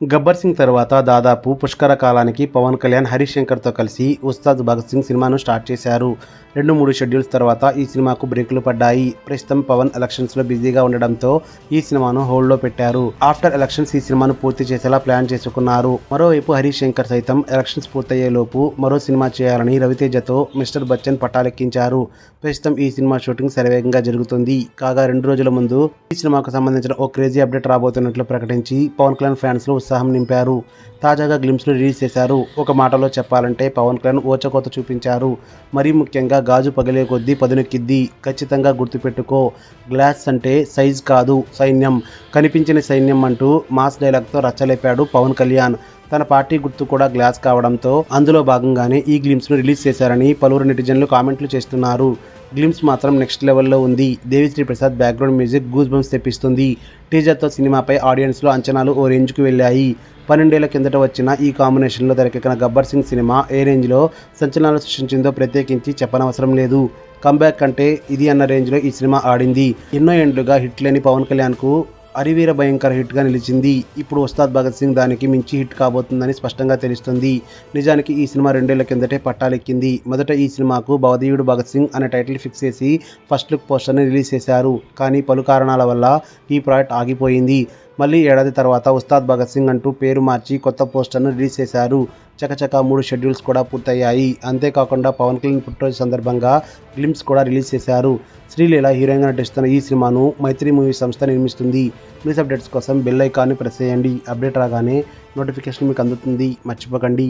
గబ్బర్ సింగ్ తర్వాత దాదాపు పుష్కర కాలానికి పవన్ కళ్యాణ్ హరీష్ శంకర్తో కలిసి ఉస్తాద్ భగత్ సింగ్ సినిమాను స్టార్ట్ చేశారు. రెండు మూడు షెడ్యూల్స్ తర్వాత ఈ సినిమాకు బ్రేకులు పడ్డాయి. ప్రస్తుతం పవన్ ఎలక్షన్స్లో బిజీగా ఉండడంతో ఈ సినిమాను హోల్డ్లో పెట్టారు. ఆఫ్టర్ ఎలక్షన్స్ ఈ సినిమాను పూర్తి చేసేలా ప్లాన్ చేసుకున్నారు. మరోవైపు హరీష్ శంకర్ సైతం ఎలక్షన్స్ పూర్తయ్యేలోపు మరో సినిమా చేయాలని రవితేజతో మిస్టర్ బచ్చన్ పట్టాలెక్కించారు ప్రస్తుతం ఈ సినిమా షూటింగ్ శరవేగంగా జరుగుతుంది. కాగా రెండు రోజుల ముందు ఈ సినిమాకు సంబంధించిన ఓ క్రేజీ అప్డేట్ రాబోతున్నట్లు ప్రకటించి పవన్ కళ్యాణ్ ఫ్యాన్స్లో ఉత్సాహం నింపారు. తాజాగా గ్లిమ్స్ను రిలీజ్ చేశారు. ఒక మాటలో చెప్పాలంటే పవన్ కళ్యాణ్ ఓచకోత చూపించారు. మరీ ముఖ్యంగా గాజు పగిలే కొద్దీ పదునెక్కిద్ది ఖచ్చితంగా గుర్తుపెట్టుకో గ్లాస్ అంటే సైజ్ కాదు సైన్యం. కనిపించిన సైన్యం అంటూ మాస్ డైలాగ్తో రచ్చలేపాడు పవన్ కళ్యాణ్. తన పార్టీ గుర్తు కూడా గ్లాస్ కావడంతో అందులో భాగంగానే ఈ గ్లిమ్స్ను రిలీజ్ చేశారని పలువురు నెటిజన్లు కామెంట్లు చేస్తున్నారు. గ్లిమ్స్ మాత్రం నెక్స్ట్ లెవెల్లో ఉంది. Devi Sri Prasad background music goose bumps తెప్పిస్తుంది టీజర్తో సినిమాపై ఆడియన్స్లో అంచనాలు ఓ రేంజ్కు వెళ్ళాయి. పన్నెండేళ్ళ కిందట వచ్చిన ఈ కాంబినేషన్లో తెరకెక్కిన గబ్బర్ సింగ్ సినిమా ఏ రేంజ్లో సంచలనాలు సృష్టించిందో ప్రత్యేకించి చెప్పనవసరం లేదు. కంబ్యాక్ అంటే ఇది అన్న రేంజ్లో ఈ సినిమా ఆడింది. ఎన్నో ఏండ్లుగా హిట్ లేని పవన్ కళ్యాణ్కు అరివీర భయంకర హిట్గా నిలిచింది. ఇప్పుడు ఉస్తాద్ భగత్ సింగ్ దానికి మించి హిట్ కాబోతుందని స్పష్టంగా తెలుస్తుంది. నిజానికి ఈ సినిమా రెండేళ్ళ కిందటే పట్టాలెక్కింది. మొదట ఈ సినిమాకు భవదీయుడు భగత్ సింగ్ అనే టైటిల్ ఫిక్స్ చేసి ఫస్ట్ లుక్ పోస్టర్ని రిలీజ్ చేశారు. కానీ పలు కారణాల వల్ల ఈ ప్రాజెక్ట్ ఆగిపోయింది. మళ్ళీ ఏడాది తర్వాత ఉస్తాద్ భగత్ సింగ్ అంటూ పేరు మార్చి కొత్త పోస్టర్ను రిలీజ్ చేశారు. చకచక మూడు షెడ్యూల్స్ కూడా పూర్తయ్యాయి. అంతేకాకుండా పవన్ కళ్యాణ్ పుట్టినరోజు సందర్భంగా ఫిలిమ్స్ కూడా రిలీజ్ చేశారు. శ్రీలీల హీరోయిన్గా నటిస్తున్న ఈ సినిమాను మైత్రి మూవీ సంస్థ నిర్మిస్తుంది. న్యూస్ అప్డేట్స్ కోసం బెల్ ఐకాన్ని ప్రెస్ చేయండి. అప్డేట్ రాగానే నోటిఫికేషన్ మీకు అందుతుంది. మర్చిపోకండి.